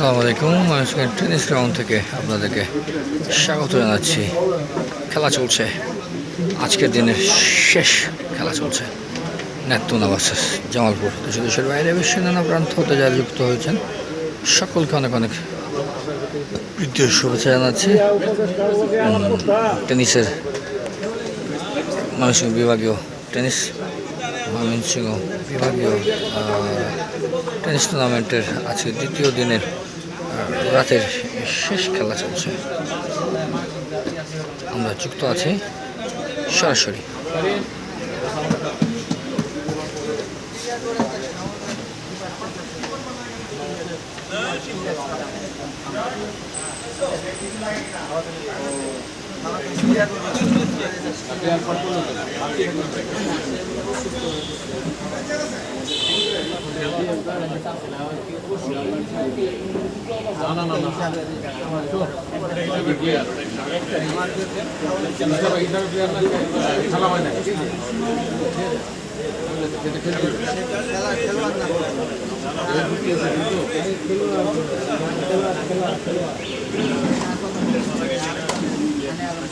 আসসালামু আলাইকুম। মানুষকে টেনিস গ্রাউন্ড থেকে আপনাদেরকে স্বাগত জানাচ্ছি। খেলা চলছে। আজকের দিনের শেষ খেলা চলছে। নেত্তুনা ভার্সেস জামালপুর। দেশে দেশের বাইরে বিশ্বের নানা প্রান্ত হতে যারা যুক্ত হয়েছেন, সকলকে অনেক অনেক প্রীতীয় শুভেচ্ছা জানাচ্ছি। টেনিসের মানুষের বিভাগীয় টেনিস ময়মনসিংহ বিভাগীয় টেনিস টুর্নামেন্টের আজকে দ্বিতীয় দিনের রাতের শেষ খেলা চলছে। আমরা যুক্ত আছি সরাসরি। খেলা হয় না খেলোয়াড়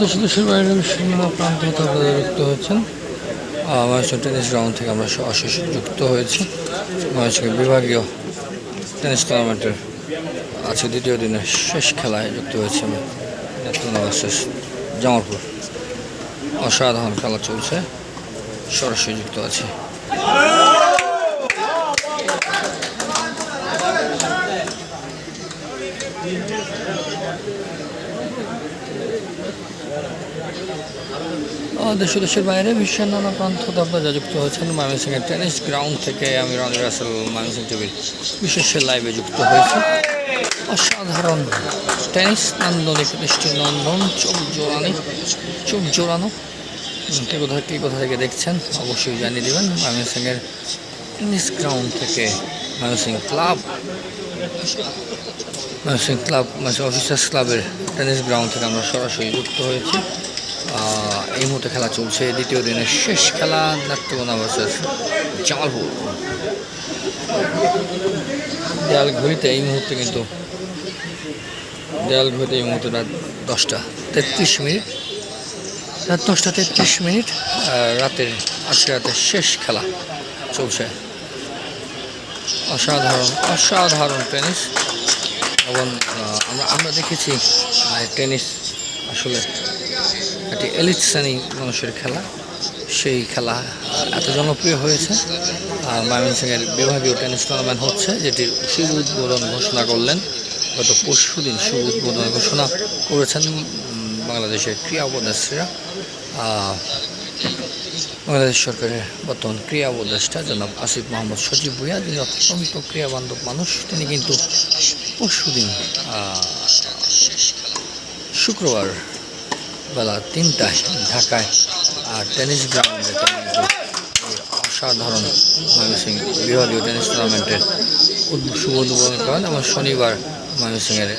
দেশ দেশের বাইরে বিভিন্ন প্রান্ত যুক্ত হচ্ছেন। আমার টেনিস গ্রাউন্ড থেকে আমরা অশেষ যুক্ত হয়েছি। মানুষকে বিভাগীয় টেনিস টুর্নামেন্টের আছে দ্বিতীয় দিনের শেষ খেলায় যুক্ত হয়েছে আমি। ভার্সেস জামালপুর। অসাধারণ খেলা চলছে। সরাসরি যুক্ত আছে। দেশ দেশের বাইরে বিশ্বের নানা প্রান্ত আপনারা যুক্ত হয়েছেন ময়মনসিংহের টেনিস গ্রাউন্ড থেকে আমি রনি রাসেল ময়মনসিংহ টিভির বিশেষ লাইভে যুক্ত হয়েছি। অসাধারণ টেনিস, নান্দনিক দৃষ্টিনন্দন চোখ জোড়ানি, চোখ জোড়ানো। কে কোথা কে কোথা থেকে দেখছেন, অবশ্যই জানিয়ে দেবেন। ময়মনসিংহের টেনিস গ্রাউন্ড থেকে ময়মনসিংহ ক্লাব। ময়মনসিংহ ক্লাব মানে অফিসার্স ক্লাবের টেনিস গ্রাউন্ড থেকে আমরা সরাসরি যুক্ত হয়েছি। এই মুহূর্তে খেলা চলছে, দ্বিতীয় দিনের শেষ খেলা, নাট্যকোনা ভার্সেস জামালপুর। দেয়াল ঘড়িতে এই মুহূর্তে কিন্তু দেয়াল ঘড়িতে এই মুহূর্তে রাত দশটা তেত্রিশ মিনিট। রাত দশটা তেত্রিশ মিনিট রাতের, আজকে রাতের শেষ খেলা চলছে। অসাধারণ অসাধারণ টেনিস এবং আমরা আমরা দেখেছি টেনিস আসলে একটি এলিট শ্রেণি মানুষের খেলা। সেই খেলা এত জনপ্রিয় হয়েছে। আর ময়মনসিংহের বিভাগীয় টেনিস টুর্নামেন্ট হচ্ছে যেটির শুভ উদ্বোধন ঘোষণা করলেন, গত পরশু দিন শুভ উদ্বোধন ঘোষণা করেছেন বাংলাদেশের ক্রীড়া উপদেষ্টা বাংলাদেশ সরকারের বর্তমান ক্রীড়া উপদেষ্টা জনাব আসিফ মোহাম্মদ সজীব ভুইয়া, যিনি অত্যন্ত ক্রীড়াবান্ধব মানুষ। তিনি কিন্তু পরশু দিন শুক্রবার বেলা তিনটায় ঢাকায়, আর টেনিস গ্রাউন্ডে অসাধারণ ময়মনসিংহ বিভাগীয় টেনিস টুর্নামেন্টের শুভ উদ্বোধন করেন এবং শনিবার ময়মনসিংহের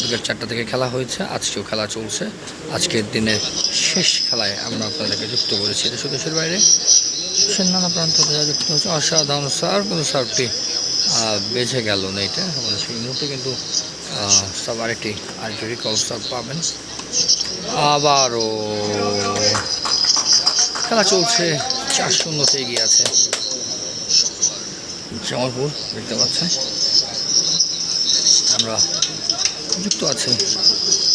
বিকেল চারটা থেকে খেলা হয়েছে। আজকেও খেলা চলছে। আজকের দিনের শেষ খেলায় আমরা আপনাদেরকে যুক্ত করেছি। দেশ দেশের বাইরে, দেশের নানা প্রান্ত যুক্ত হচ্ছে অসাধারণ সার্ভ কিন্তু সার্ভটি বেঁচে গেল না এটা। এবং সেই মুহূর্তে কিন্তু সাব আরেকটি আরেকটি রিকল সার্ভ পাবেন। আবারও খেলা চলছে, চার শূন্যতে এগিয়ে আছে। জামালপুর, দেখতে পাচ্ছেন। আমরা যুক্ত আছি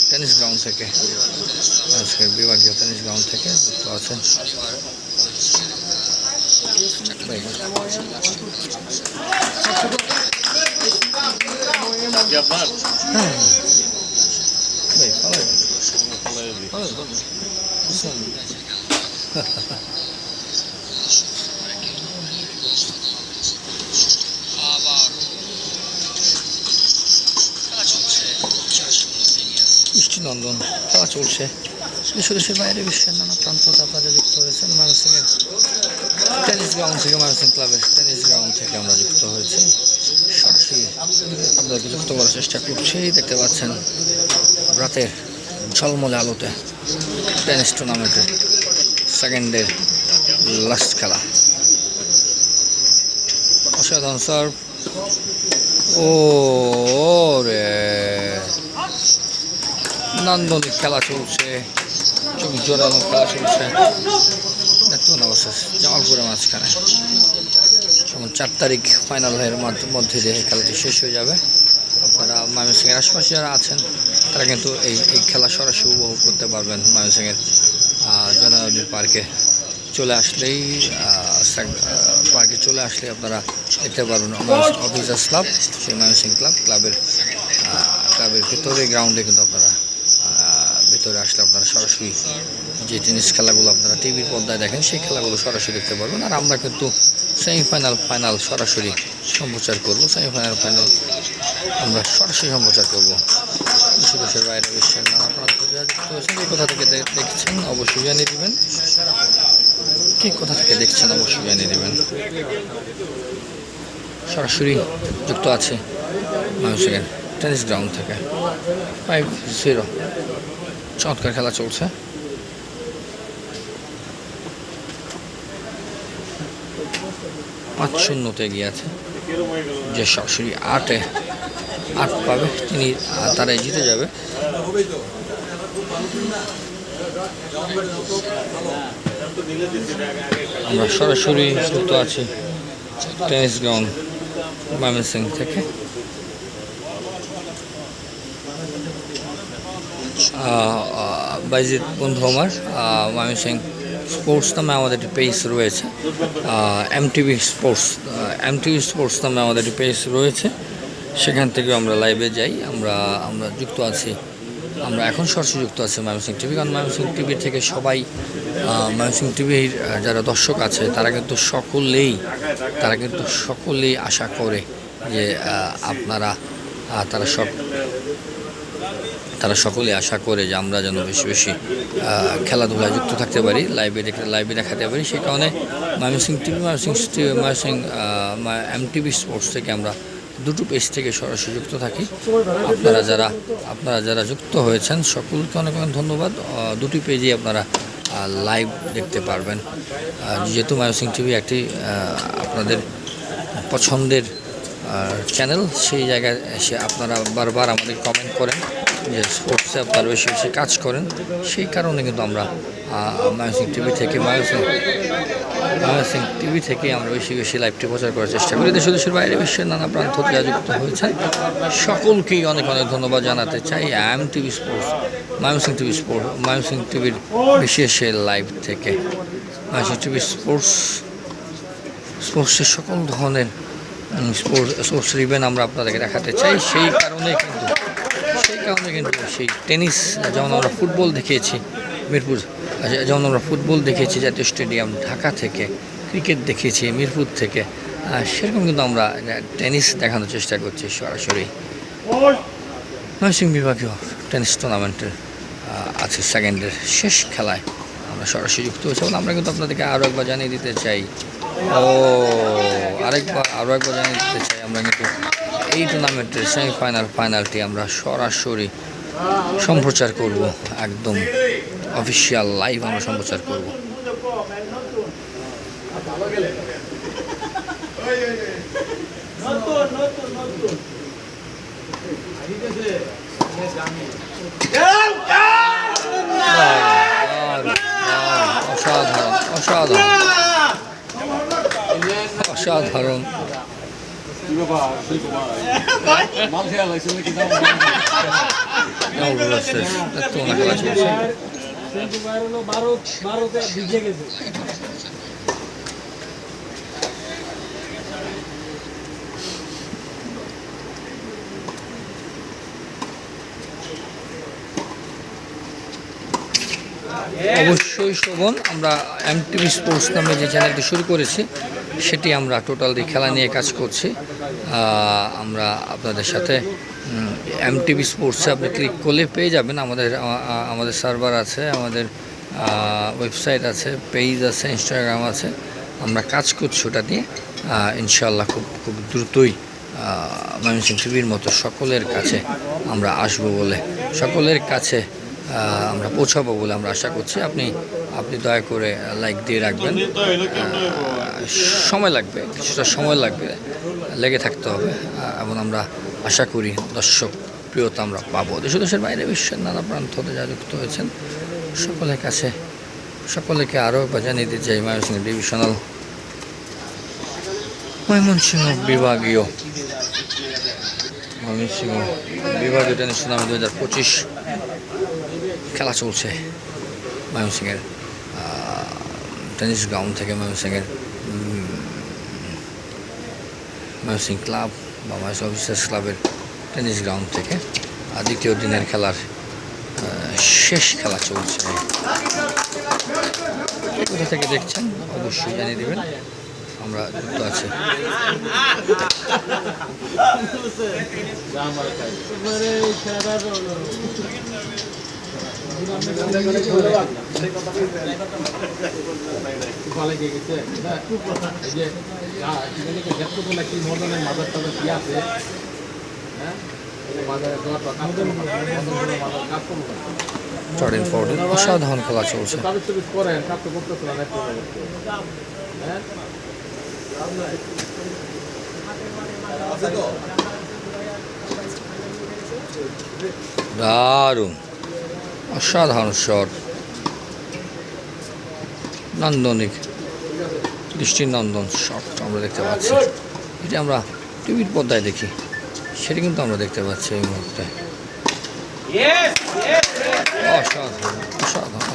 টেনিস গ্রাউন্ড থেকে। আজকের বিভাগীয় টেনিস গ্রাউন্ড থেকে যুক্ত আছেন। হ্যাঁ ভাই পালাই পালাই মিষ্টি নন্দন খেলা চলছে দেশ দেশের বাইরে বিশ্বের নানা প্রান্ত থেকে আপনারা যুক্ত হয়েছেন ময়মনসিংহের টেনিস গ্রাউন্ড থেকে ময়মনসিংহ ক্লাবের টেনিস গ্রাউন্ড থেকে আমরা যুক্ত হয়েছি, সরাসরি আপনাদেরকে যুক্ত করার চেষ্টা করছি। দেখতে পাচ্ছেন, রাতের ঝলমলে আলোতে টেনিস টুর্নামেন্টের সেকেন্ডের লাস্ট খেলা। অসাধারণ সার্ভ ও রে নান্দনিক খেলা চলছে, চোখ জোরানো খেলা চলছে। জামালপুরের মাঝখানে। যেমন চার তারিখ ফাইনাল হয়ে মধ্যে দিয়ে খেলাটি শেষ হয়ে যাবে। আপনারা ময়মনসিংহের আশেপাশে যারা আছেন, তারা কিন্তু এই এই খেলা সরাসরি উপভোগ করতে পারবেন ময়মনসিংহের জননী পার্কে। চলে আসলেই পার্কে চলে আসলে আপনারা দেখতে পারবেন অফিসার্স ক্লাব, সেই ময়মনসিংহ ক্লাব, ক্লাবের ক্লাবের ভিতরে গ্রাউন্ডে কিন্তু আপনারা ভিতরে আসলে আপনারা সরাসরি যে টেনিস খেলাগুলো আপনারা টিভির পর্দায় দেখেন, সেই খেলাগুলো সরাসরি দেখতে পারবেন। আর আমরা কিন্তু সেমিফাইনাল ফাইনাল সরাসরি সম্প্রচার করব। সেমিফাইনাল ফাইনাল আমরা সরাসরি সম্প্রচার করব। দেশে বাইরে বিশ্বের নানা প্রান্ত কোথা থেকে দেখছেন অবশ্যই জানিয়ে দেবেন। কে কোথা থেকে দেখছেন অবশ্যই জানিয়ে দেবেন। সরাসরি যুক্ত আছে মানুষের টেনিস গ্রাউন্ড থেকে। Five zero. চমৎকার খেলা চলছে। পাঁচ শূন্যতে এগিয়ে আছে যে সরাসরি আটে, আট পাবে, তিনি তারাই জিতে যাবে। আমরা সরাসরি যুক্ত আছি টেনিস গ্রাউন্ড ময়মনসিং থেকে। বাইজিৎ বন্ধু আমার ময়মনসিং স্পোর্টস নামে আমাদের একটি পেজ রয়েছে। এমটিভি স্পোর্টস এমটিভি স্পোর্টস নামে আমাদের একটি পেজ রয়েছে। সেখান থেকে আমরা লাইভে যাই। আমরা আমরা যুক্ত আছি। আমরা এখন সরাসরি যুক্ত আছি ময়মনসিং টিভি কারণ ময়মনসিং টিভি থেকে সবাই ময়মনসিং টিভির যারা দর্শক আছে, তারা কিন্তু সকলেই, তারা কিন্তু সকলেই আশা করে যে আপনারা তারা সব তারা সকলে আশা করে যে আমরা যেন বেশি বেশি খেলাধুলায় যুক্ত থাকতে পারি লাইভে লাইভে দেখাতে পারি। সেই কারণে Mymensingh TV Mymensingh Mymensingh M TV sports থেকে আমরা দুটো পেজ থেকে সরাসরি যুক্ত থাকি। আপনারা যারা আপনারা যারা যুক্ত হয়েছেন, সকলকে অনেক অনেক ধন্যবাদ। দুটি পেজেই আপনারা লাইভ দেখতে পারবেন। যেহেতু ময়মনসিং টিভি একটি আপনাদের পছন্দের চ্যানেল সেই জায়গায় এসে আপনারা বারবার আমাদের কমেন্ট করেন যে স্পোর্টসে আপনারা বেশি বেশি কাজ করেন। সেই কারণে কিন্তু আমরা মায়সিং টিভি থেকে মায়সিং মায়সিং টিভি থেকে আমরা বেশি বেশি লাইভটি প্রচার করার চেষ্টা করি। দেশ দেশের বাইরে বিশ্বের নানা প্রান্ত থেকে যুক্ত হয়েছেন। সকলকেই অনেক অনেক ধন্যবাদ জানাতে চাই M TV sports Mymensingh TV sport Mymensingh টিভির বিশেষ লাইভ থেকে। মায়সিং টিভি স্পোর্টস স্পোর্টসের সকল ধরনের স্পোর্টস ইভেন্ট আমরা আপনাদেরকে দেখাতে চাই। সেই কারণে কিন্তু, সেই কারণে কিন্তু সেই টেনিস, যেমন আমরা ফুটবল দেখিয়েছি, মিরপুর, যেমন আমরা ফুটবল দেখিয়েছি জাতীয় স্টেডিয়াম ঢাকা থেকে, ক্রিকেট দেখিয়েছি মিরপুর থেকে সেরকম কিন্তু আমরা টেনিস দেখানোর চেষ্টা করছি সরাসরি। নরসিং বিভাগীয় টেনিস টুর্নামেন্টের আছে সেকেন্ডের শেষ খেলায়। সরাসরি যুক্ত হয়েছে এবং আমরা কিন্তু আপনাদেরকে আরও একবার জানিয়ে দিতে চাই ও আরেকবার আরও একবার জানিয়ে দিতে চাই আমরা কিন্তু এই টুর্নামেন্টের সেমিফাইনাল ফাইনালটি আমরা সরাসরি সম্প্রচার করব একদম অফিসিয়াল লাইভ আমরা সম্প্রচার করব অসাধারণ নবরুল শেষ তোমরা খেলা চলছে সেন্টু বাইর হলো বারো বারোতে ভিজে গেছে অবশ্যই। শোভন আমরা এমটিভি স্পোর্টস নামে যে চ্যানেলটি শুরু করেছি সেটি আমরা টোটালি খেলা নিয়ে কাজ করছি। আমরা আপনাদের সাথে এমটিভি স্পোর্টসে আপনি ক্লিক করলে পেয়ে যাবেন। আমাদের আমাদের সার্ভার আছে, আমাদের ওয়েবসাইট আছে পেজ আছে ইনস্টাগ্রাম আছে। আমরা কাজ করছি ওটা নিয়ে ইনশাল্লাহ খুব খুব দ্রুতই ময়মনসিং টিভির মতো সকলের কাছে আমরা আসব বলে, সকলের কাছে আমরা পৌঁছাবো বলে আমরা আশা করছি। আপনি আপনি দয়া করে লাইক দিয়ে রাখবেন। সময় লাগবে, কিছুটা সময় লাগবে, লেগে থাকতে হবে এবং আমরা আশা করি। দর্শক প্রিয়তা আমরা পাবো। দেশ দেশের বাইরে বিশ্বের নানা প্রান্ত যা যুক্ত হয়েছেন, সকলের কাছে, সকলকে আরও একবার জানিয়ে দিতে চাই, ময়মনসিংহ ডিভিশনাল, ময়মনসিংহ বিভাগীয় ময়মনসিংহ বিভাগীয় টেনিস টুর্নামেন্ট দু হাজার পঁচিশ খেলা চলছে ময়মনসিংহের টেনিস গ্রাউন্ড থেকে ময়মনসিংহের ময়মনসিং ক্লাব বা ময়মনসিং অফিসার্স ক্লাবের টেনিস গ্রাউন্ড থেকে দ্বিতীয় দিনের খেলার শেষ খেলা চলছে। কোথা থেকে দেখছেন? অবশ্যই জানিয়ে দেবেন। আমরা যুক্ত আছি। চড়েন ফোর্ডেন অসাধারণ খেলা চলছে। দারুণ। অসাধারণ শট নান্দনিক দৃষ্টিনন্দন শট আমরা দেখতে পাচ্ছি। এটা আমরা টিভির পর্দায় দেখি। সেটা কিন্তু আমরা দেখতে পাচ্ছি এই মুহূর্তে। অসাধারণ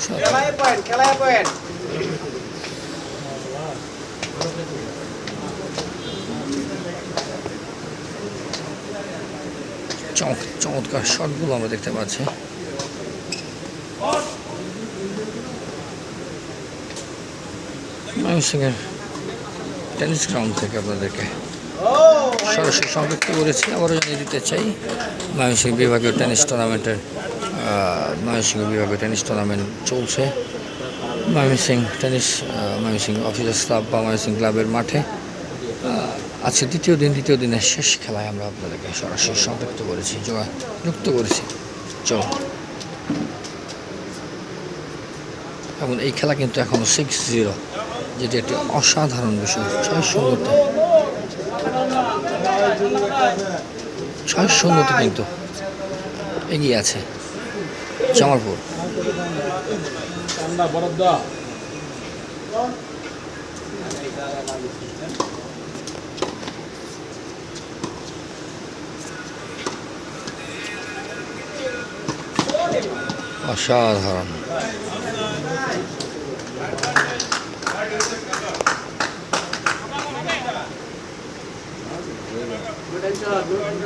চমৎকার শটগুলো আমরা দেখতে পাচ্ছি। ময়মনসিংহের টেনিস গ্রাউন্ড থেকে আপনাদেরকে সরাসরি সংযুক্ত করেছি। আবারও জানিয়ে দিতে চাই, ময়মনসিংহ বিভাগীয় টেনিস টুর্নামেন্টের ময়মনসিংহ বিভাগীয় টেনিস টুর্নামেন্ট চলছে। Mymensingh tennis Mymensingh officers club বা ময়মনসিংহ ক্লাবের মাঠে আজকে দ্বিতীয় দিন, দ্বিতীয় দিনের শেষ খেলায় আমরা আপনাদেরকে সরাসরি সংযুক্ত করেছি যোগা যুক্ত করেছি। চল এবং এই খেলা কিন্তু এখনও সিক্স জিরো যেটি একটি অসাধারণ বিষয় ছয় শূন্যতে ছয় শূন্যতে কিন্তু এগিয়ে আছে জামালপুর। অসাধারণ কোনোদিনও কোনোদিনও একটু হলুদ করা লাগে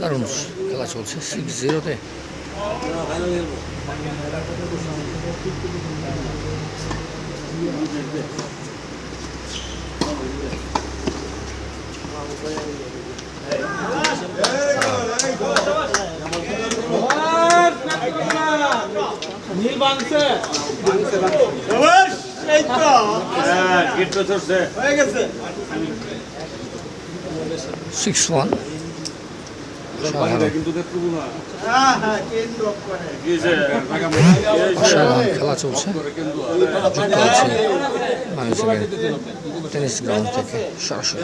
দারুণ খেলা চলছে সিক্স জিরোতে নীল বাংছে হয়ে গেছে সিক্স ওয়ান খেলা চলছে। টেনিস গ্রাউন্ড থেকে সরাসরি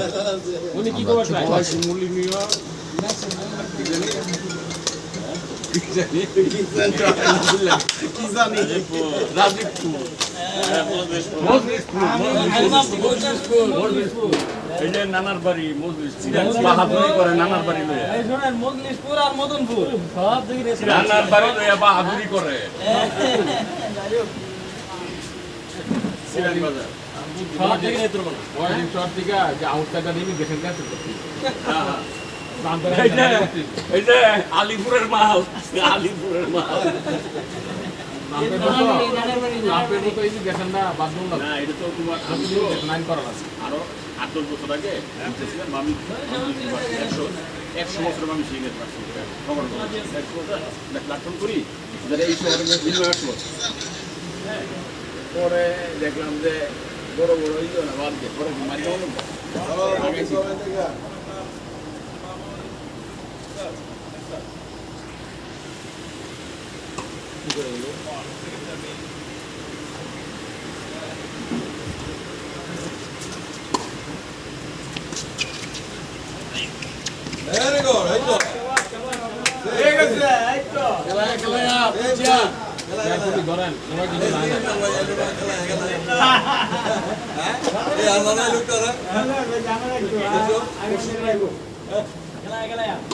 নানার বাড়ি বাহাদুরি করে নানার বাড়ি মজলিশপুর আর মদনপুর সব নানার বাড়ি লয়ে বাহাদুরি করে বাজার সব দিকে নেত্রকোনা ওয়ার্ডিং শহর থেকে যে আউটসাইডার ইমিগ্রেশন ক্যান্সেল করছি এই যে এই যে আলিপুরের মাল আলিপুরের মাল ইমিগ্রেশনটা না তো তোমার আরও আট দশ বছর আগে একশো বছর আমি শিখে পারছি করি যারা পরে দেখলাম যে বড় বড় বাদ দিয়ে পরে মাঝে হয়ে এই আল্লাহ লোক করে খেলা খেলা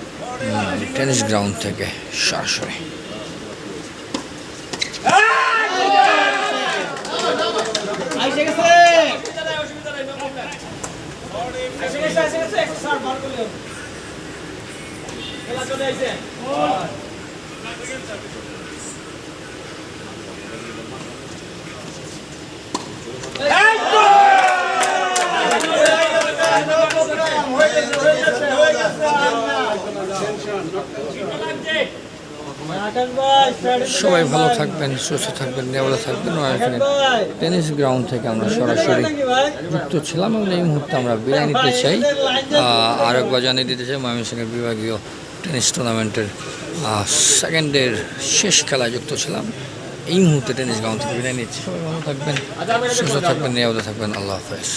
টেনিস গ্রাউন্ড থেকে সরাসরি। আইসে গেছে এসে গেছে এসে গেছে একটু সার বার করলেন খেলা চলে আইছে সবাই ভালো থাকবেন, সুস্থ থাকবেন নেওয়ালা থাকবেন। ময়মনসিংহের টেনিস গ্রাউন্ড থেকে আমরা সরাসরি যুক্ত ছিলাম এবং এই মুহূর্তে আমরা বিদায় নিতে চাই। আর একবার জানিয়ে দিতে চাই ময়মনসিংহের বিভাগীয় টেনিস টুর্নামেন্টের সেকেন্ডের শেষ খেলায় যুক্ত ছিলাম। এই মুহূর্তে টেনিস গ্রাউন্ড থেকে বিদায় নিচ্ছি। সবাই ভালো থাকবেন, সুস্থ থাকবেন, নিরাপদে থাকবেন। আল্লাহ হাফেজ।